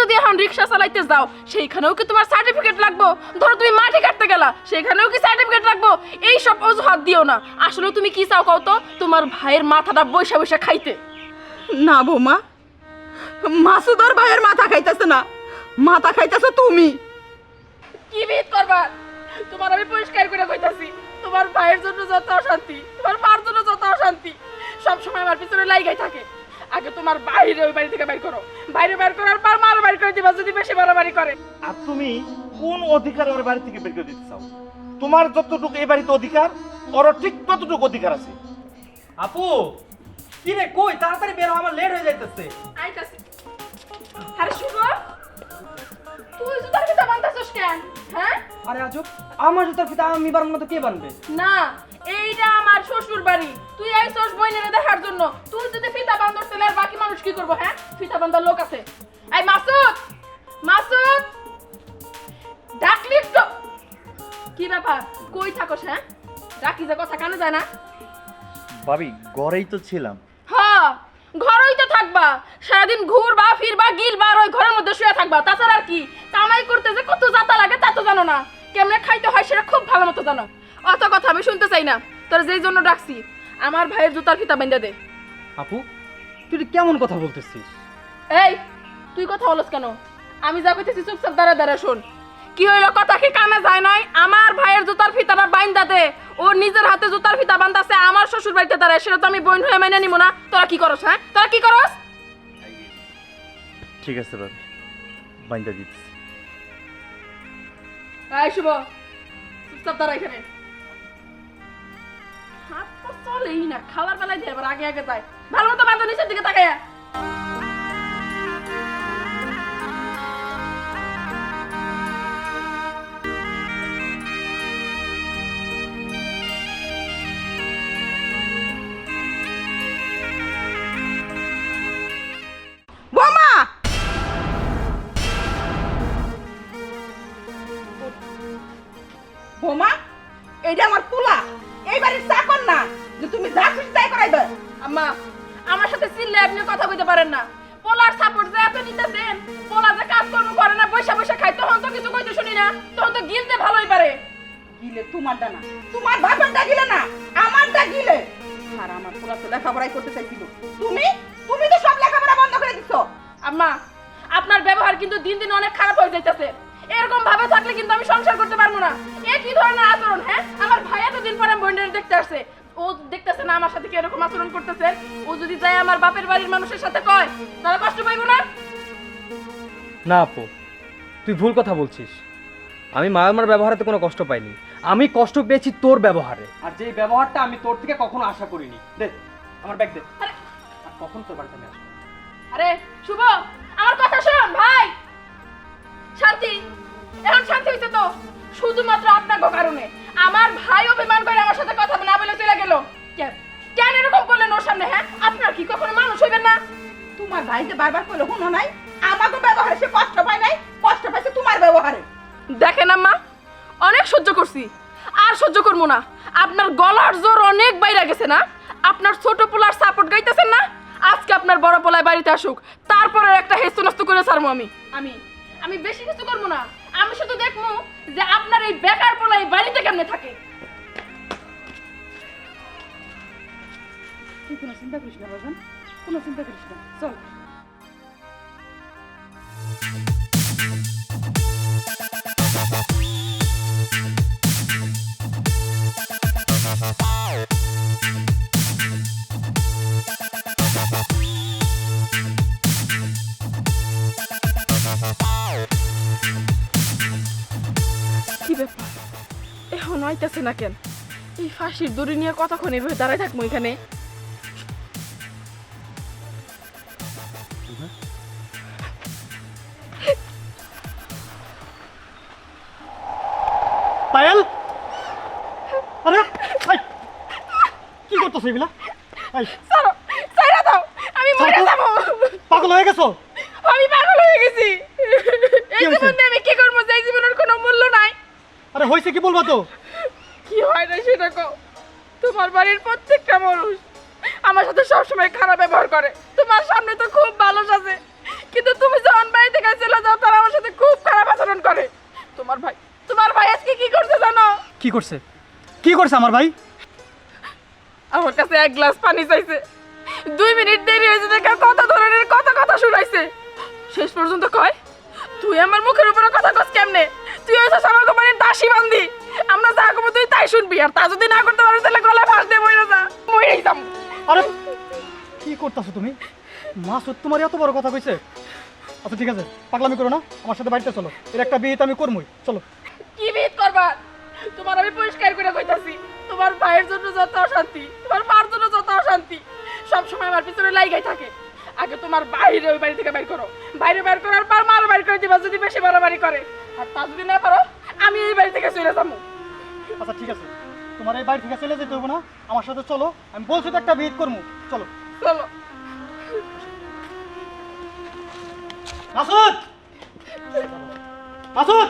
যদি এখন রিক্সা চালাইতে যাও সেইখানেও কি তোমার সার্টিফিকেট লাগবো? ধরো তুমি মাটি কাটতে গেলা সেখানেও কি সার্টিফিকেট লাগবো? এই সব অজুহাত দিও না। আসলে তুমি কি চাও কও তো? তোমার ভাইয়ের মাথাটা বৈশা বৈশা খাইতে। না বৌমা মাসুদর ভাইয়ের মাথা খাইতেছে না। মাথা খাইতেছে তুমি। কি বিদ করবার তোমার আমি পরিষ্কার করে কইতাছি তোমার ভাইয়ের জন্য যত অশান্তি তোমার মার জন্য যত অশান্তি সব সময় আমার পিছনে লাইগাই থাকে। আগে তোমার বাইরে ওই বাড়ি থেকে বাইর করো। বাইরে বাইর করার পর মার বাইর করে দিবা যদি বেশি বাড়াবাড়ি করে। আর তুমি কোন অধিকার ওর বাড়ি থেকে বের করে দিতে চাও? তোমার যতটুকু এই বাড়িতে অধিকার ওর ঠিক ততটুকু অধিকার আছে। আপু কি রে কই? তাড়াতাড়ি বের হ, আমার লেট হয়ে যাইতেছে। আইতাছি। আরে শুভ তুই জুতার কিতা বান্ধাছস কেন? হ্যাঁ? আরে আজব আমার জুতার ফিতা আমি বার মতো কে বানবে? না এইটা আমার শ্বশুর বাড়ি তুই আইছস বইনেরে দেখার জন্য তুই যদি ফিতা আর বাকি মানুষ কি করব হ্যাঁ? ফিতা বান্ধার লোক আছে। এই মাসুদ মাসুদ! ডাকলি তো কি ব্যাপার? কই হ্যাঁ? ডাকি যে কথা কানে যায় না। ভাবি ঘরেই তো ছিলাম। হ্যাঁ ঘরেই তো থাকবা। সারাদিন ঘুরবা ফিরবা গিলবা আর ওই ঘরের মধ্যে শুয়ে থাকবা। তাছাড়া আর কি? কামাই করতে যে কত জাতা লাগে তা তো জানো না। কেমনে খাইতে হয় সেটা খুব ভালো মতো জানো। অত কথা আমি শুনতে চাই না। তোর যেই জন্য ডাকছি আমার ভাইয়ের জুতার ফিতা বেঁধে দে। আপু তুই কেমন কথা বলতেছিস? এই তুই কথা বলস কেন? আমি যা কইতেছি চুপচাপ দাঁড়া দাঁড়া শোন। কি হইল কথা কি কানে যায় নাই? আমার ভাইয়ের জুতার ফিতাটা বাইন্দা দে। ও নিজের হাতে জুতার ফিতা বান্ধাছে আমার শ্বশুর বাড়িতে দাঁড়ায় সেটা তো আমি বোন হয়ে মাইনে নিব না। তোরা কি করস হ্যাঁ? তোরা কি করস? ঠিক আছে ভাবি। বাইন্দা দিচ্ছি এই শুভ চুপচাপ দাঁড়া এখানে। পা না খাওয়ার বেলায় দিয়ে এবার আগে আগে যায়। ভালো মতো বান্ধব নিচের দিকে তাকাইয়া। তাই করাইবে? আম্মা আমার সাথে চিল্লে আপনি কথা কইতে পারেন না। পোলার সাপোর্ট যে এত নিতেছেন পোলা যে কাজকর্ম করে না পয়সা পয়সা খায় তখন তো কিছু কইতে শুনি না তখন তো গিলতে ভালোই পারে। গিলে তোমারটা না তোমার বাপেরটা গিলে না আমারটা গিলে। আর আমার পোলা তো লেখাপড়াই করতে চাইছিল। তুমি? তুমি তো সব লেখাপড়া বন্ধ করে দিছো। আম্মা আপনার ব্যবহার কিন্তু দিন দিন অনেক খারাপ হয়ে যাইতেছে। এরকম ভাবে থাকলে কিন্তু আমি সংসার করতে পারব না। এ কি ধরনের আচরণ হ্যাঁ? আমার ভাই এতদিন পরে বোনের দেখতে আসছে। ও দেখতেছে না আমার সাথে কি এরকম আচরণ করতেছে? ও যদি যায় আমার বাপের বাড়ির মানুষের সাথে কয় তাহলে কষ্ট পাইবো না? না আপু তুই ভুল কথা বলছিস। আমি মা আমার ব্যবহারেতে কোনো কষ্ট পাইনি। আমি কষ্ট পেয়েছি তোর ব্যবহারে। আর যেই ব্যবহারটা আমি তোর থেকে কখনো আশা করিনি। দে আমার ব্যাগ দে। আরে। আর কখন তোর বাড়িতে আমি আসব? আরে শুভ আমার কথা শোন ভাই। শান্তি এখন শান্তি হইছে তো। শুধুমাত্র আপনার কারণে। আমার ভাই অভিমান করে আমার সাথে কথা না বলে চলে গেল। কেন এরকম করলেন ওর সামনে হ্যাঁ? আপনার কি কখনো মানুষ হইবেন না? তোমার ভাই যে বারবার কইলো শুনো নাই। আমাকে ব্যবহারে সে কষ্ট পায় নাই কষ্ট পাইছে তোমার ব্যবহারে। দেখেন আম্মা অনেক সহ্য করছি। আর সহ্য করব না। আপনার গলার জোর অনেক বাইরে গেছে না? আপনার ছোট পোলার সাপোর্ট গাইতেছেন না? আজকে আপনার বড় পোলায় বাড়িতে আসুক। তারপরে একটা হেস্ত নষ্ট করে ছাড়বো আমি। আমি আমি বেশি কিছু করব না। আমি শুধু দেখব যে আপনার এই বেকার পোলাই বাড়িতে কেমনে থাকে। কোনো চিন্তা করিস না বাজান কোনো চিন্তা করিস না। চল। এখন হইতেছে না কেন? এই ফাঁসির দড়ি নিয়ে কতক্ষণ এভাবে দাঁড়ায় থাকব এখানে? পায়েল? আরে আই, কি করতেছ এগুলা? দাও আমি মরে। যাব। পাগল হয়ে গেছো? আমি পাগল হয়ে গেছি। এই জীবন আরে হইছে কি বলবা তো? কি হয় না সেটা কও? তোমার বাড়ির প্রত্যেকটা মানুষ আমার সাথে সবসময় খারাপ ব্যবহার করে। তোমার সামনে তো খুব ভালো আছে। কিন্তু তুমি যখন বাড়ি থেকে চলে যাও তারা আমার সাথে খুব খারাপ আচরণ করে। তোমার ভাই তোমার ভাই আজকে কি করছে জানো? কি করছে? কি করছে আমার ভাই? আমার কাছে এক গ্লাস পানি চাইছে। দুই মিনিট দেরি হয়েছে দেখে কত ধরনের কথা কথা শুনাইছে। শেষ পর্যন্ত কয় তুই আমার মুখের উপরে কথা কস কেমনে? তুই হয়েছিস আমার কোম্পানির দাসী বান্ধি আমরা যা করব তুই তাই শুনবি আর তা যদি না করতে পারিস তাহলে গলায় ফাঁস দিয়ে মরে যা মরেই যাম। আরে কি করতেছো তুমি? মাসুদ তোমার এত বড় কথা কইছে? আচ্ছা ঠিক আছে পাগলামি করো না আমার সাথে বাড়িতে চলো। এর একটা বিয়ে তো আমি করবই চলো। কি বিদ করবা? তোমার আমি পরিষ্কার করে কইতাছি তোমার ভাইয়ের জন্য যত অশান্তি তোমার মার জন্য যত অশান্তি সব সময় আমার পিছনে লাইগাই থাকে। আগে তোমার বাইরে ওই বাড়ি থেকে বাইর করো। বাইরে বাইর করার পর মার বাইর করে দিবা যদি বেশি বাড়াবাড়ি করে। আর তা যদি না পারো আমি এই বাড়ি থেকে চলে যাব। আচ্ছা ঠিক আছে। তোমার এই বাড়ি থেকে চলে যেতে হবে না। আমার সাথে চলো আমি বলছি তো একটা বিয়ে করব চলো। চলো। মাসুদ! মাসুদ!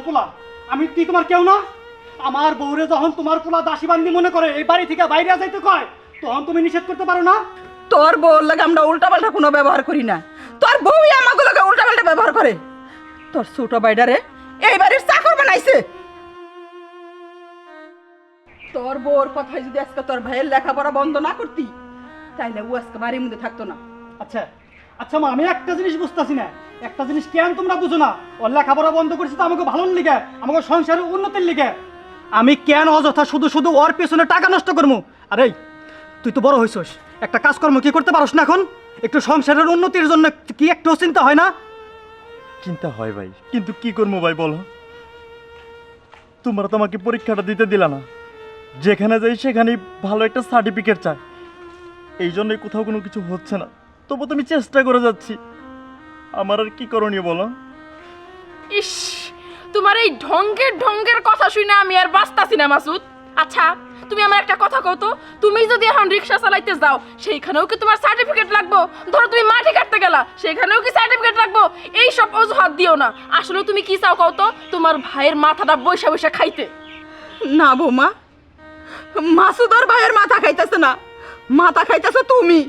তোমার পোলা? আমি কি তোমার কেউ না? আমার বউরে যখন তোমার পোলা দাসী বান্দি মনে করে এই বাড়ি থেকে বাইরে যাইতে কয় তখন তুমি নিষেধ করতে পারো না? তোর বউর লাগে আমরা উল্টাপাল্টা কোনো ব্যবহার করি না। তোর বউই আমাগুলোকে উল্টাপাল্টা ব্যবহার করে। তোর ছোট বাইডারে এই বাড়ির চাকর বানাইছে। তোর বউর কথায় যদি আজকে তোর ভাইয়ের লেখাপড়া বন্ধ না করতি তাইলে ও আজকে বাড়ির মধ্যে থাকতো না। আচ্ছা আচ্ছা মা, আমি একটা জিনিস বুঝতেছি না। একটা জিনিস কেন তোমরা বুঝো না? ওর লেখাপড়া বন্ধ করছি তো আমাকে ভালোর লিগে, আমাকে সংসারের উন্নতির লিগে। আমি কেন অযথা শুধু শুধু ওর পেছনে টাকা নষ্ট করব আরে, তুই তো বড় হইছস। একটা কাজকর্ম কি করতে পারস না এখন? একটু সংসারের উন্নতির জন্য কি একটু চিন্তা হয় না? চিন্তা হয় ভাই, কিন্তু কি করব ভাই বলো? তোমরা তো আমাকে পরীক্ষাটা দিতে দিলা না। যেখানে যাই সেখানেই ভালো একটা সার্টিফিকেট চাই। এই জন্যই কোথাও কোনো কিছু হচ্ছে না। তবু তুমি চেষ্টা করে যাচ্ছি। আমার আর কি করণীয় বলো? ইস তোমার এই ঢঙ্গের ঢঙ্গের কথা শুনে আমি আর বাঁচতাছি না মাসুদ। আচ্ছা তুমি আমার একটা কথা কও তো। তুমি যদি এখন রিক্সা চালাইতে যাও সেইখানেও কি তোমার সার্টিফিকেট লাগবো? ধরো তুমি মাটি কাটতে গেলা সেইখানেও কি সার্টিফিকেট লাগবো? এই সব অজুহাত দিও না। আসলে তুমি কি চাও কও তো? তোমার ভাইয়ের মাথাটা বৈশা বৈশা খাইতে। না বৌমা মাসুদর ভাইয়ের মাথা খাইতেছে না। মাথা খাইতেছে তুমি।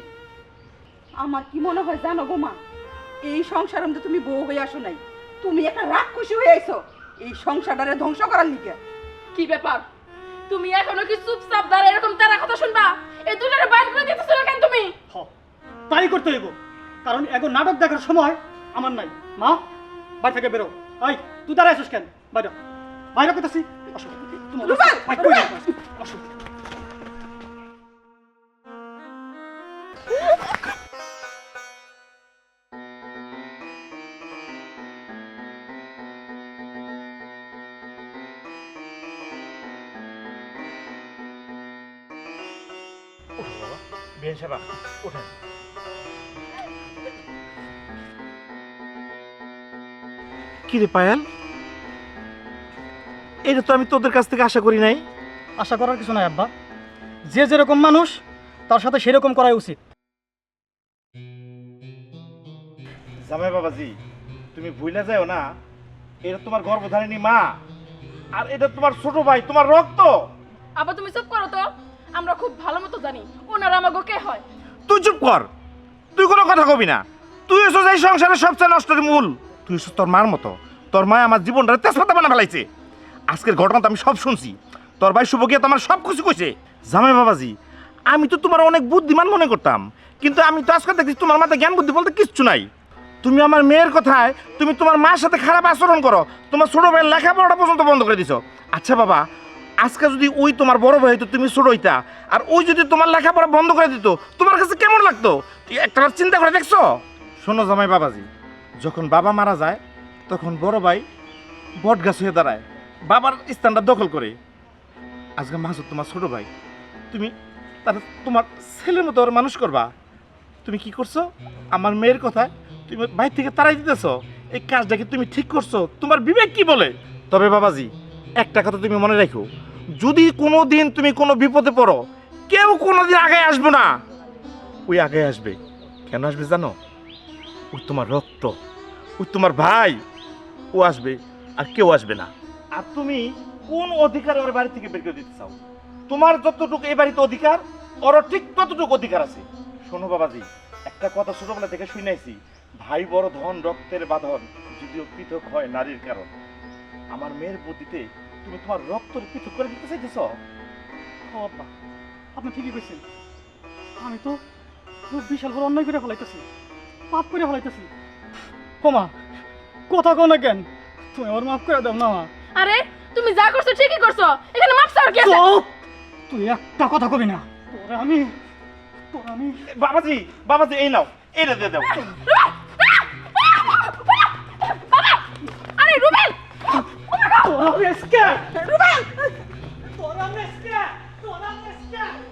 আমার কি মনে হয় জানো গো মা? এই সংসার মধ্যে তুমি বউ হয়ে আসো নাই। তুমি একটা রাগ খুশি হয়ে আইছো। এই সংসারটারে ধ্বংস করার লিগে। কি ব্যাপার? তুমি এখনও কি চুপচাপ দাঁড়া এরকম তারা কথা শুনবা? এই দুটারে বাইর করে দিতেছিল কেন তুমি? হ তাই করতে হইব। কারণ এখন নাটক দেখার সময় আমার নাই। মা বাড়ি থেকে বেরো। আই তুই দাঁড়ায় আছিস কেন? বাইরে বাইরে আসো। তোমার ওঠেন। কি রে পায়াল? এটা তো আমি তোদের কাছ থেকে আশা করি নাই। আশা করার কিছু নাই আব্বা। যে যেরকম মানুষ তার সাথে সেরকম করাই উচিত। জামাই বাবাজি তুমি ভুলে যাও না এটা তোমার গর্ভধারিণী মা আর এটা তোমার ছোট ভাই তোমার রক্ত। আবার তুমি চুপ করো তো। আমরা খুব ভালো মতো জানি ওনারা আমাকে কে হয়। তুই চুপ কর। তুই কোনো কথা কবি না। তুই এসো এই সংসারের সবচেয়ে নষ্টের মূল। তুই এসো তোর মার মতো। তোর মা আমার জীবনটা তেজ তেজপাতা বানা ফেলাইছে। আজকের ঘটনা তো আমি সব শুনছি। তোর ভাই শুভ গিয়ে তোমার সব কিছু কইছে। জামাই বাবাজি, আমি তো তোমার অনেক বুদ্ধিমান মনে করতাম। কিন্তু আমি তো আজকে দেখছি তোমার মাথায় জ্ঞান বুদ্ধি বলতে কিচ্ছু নাই। তুমি আমার মেয়ের কথায় তুমি তোমার মার সাথে খারাপ আচরণ করো। তোমার ছোট ভাইয়ের লেখাপড়াটা পর্যন্ত বন্ধ করে দিছো। আচ্ছা বাবা আজকে যদি ওই তোমার বড় ভাই হইতো, তুমি ছোট হইতা, আর ওই যদি তোমার লেখাপড়া বন্ধ করে দিত, তোমার কাছে কেমন লাগতো? একটা চিন্তা করে দেখছ? শোনো জামাই বাবাজি, যখন বাবা মারা যায়, তখন বড় ভাই বট গাছ হয়ে দাঁড়ায়, বাবার স্থানটা দখল করে। আজকে মাসুদ তোমার ছোট ভাই, তুমি তার তোমার ছেলের মতো ওর মানুষ করবা। তুমি কি করছ? আমার মেয়ের কথা তুমি বাইর থেকে তাড়াই দিতেছো। এই কাজটা কি তুমি ঠিক করছ? তোমার বিবেক কি বলে? তবে বাবাজি, একটা কথা তুমি মনে রাখো যদি কোনো দিন তুমি কোনো বিপদে পড়ো, কেউ কোনো দিন আগে আসবে না। ওই আগে আসবে। কেন আসবে জানো? ওই তোমার রক্ত ওই তোমার ভাই, ও আসবে আর কেউ আসবে না। আর তুমি কোন অধিকার ওর বাড়ি থেকে বের করে দিতে চাও? তোমার যতটুকু এই বাড়িতে অধিকার ওর ঠিক ততটুকু অধিকার আছে। শোনো বাবাজি, একটা কথা ছোটবেলা থেকে শুনেছি ভাই বড় ধন, রক্তের বাঁধন, যদিও পৃথক হয় নারীর কারণ। আমার মেয়ের বুদ্ধিতে তুমি তোমার রক্ত পৃথক করে দিতে চাইতেছ? আব্বা আপনি ঠিকই কইছেন। আমি তো খুব বিশাল বড় অন্যায় করে ফেলাইতেছি পাপ করে ফেলাইতেছি। কমা কথা কো না কেন? তুমি আমার মাফ করে দাও না। আরে তুমি যা করছ ঠিকই করছ। এখানে মাপ চাওয়ার কি আছে? তুই একটা কথা কবি না। তোরে আমি তোর আমি বাবাজি বাবাজি এই নাও এটা দিয়ে দাও। তোর আমি আজকে রুবেল তোর আমি আজকে তোর আমি আজকে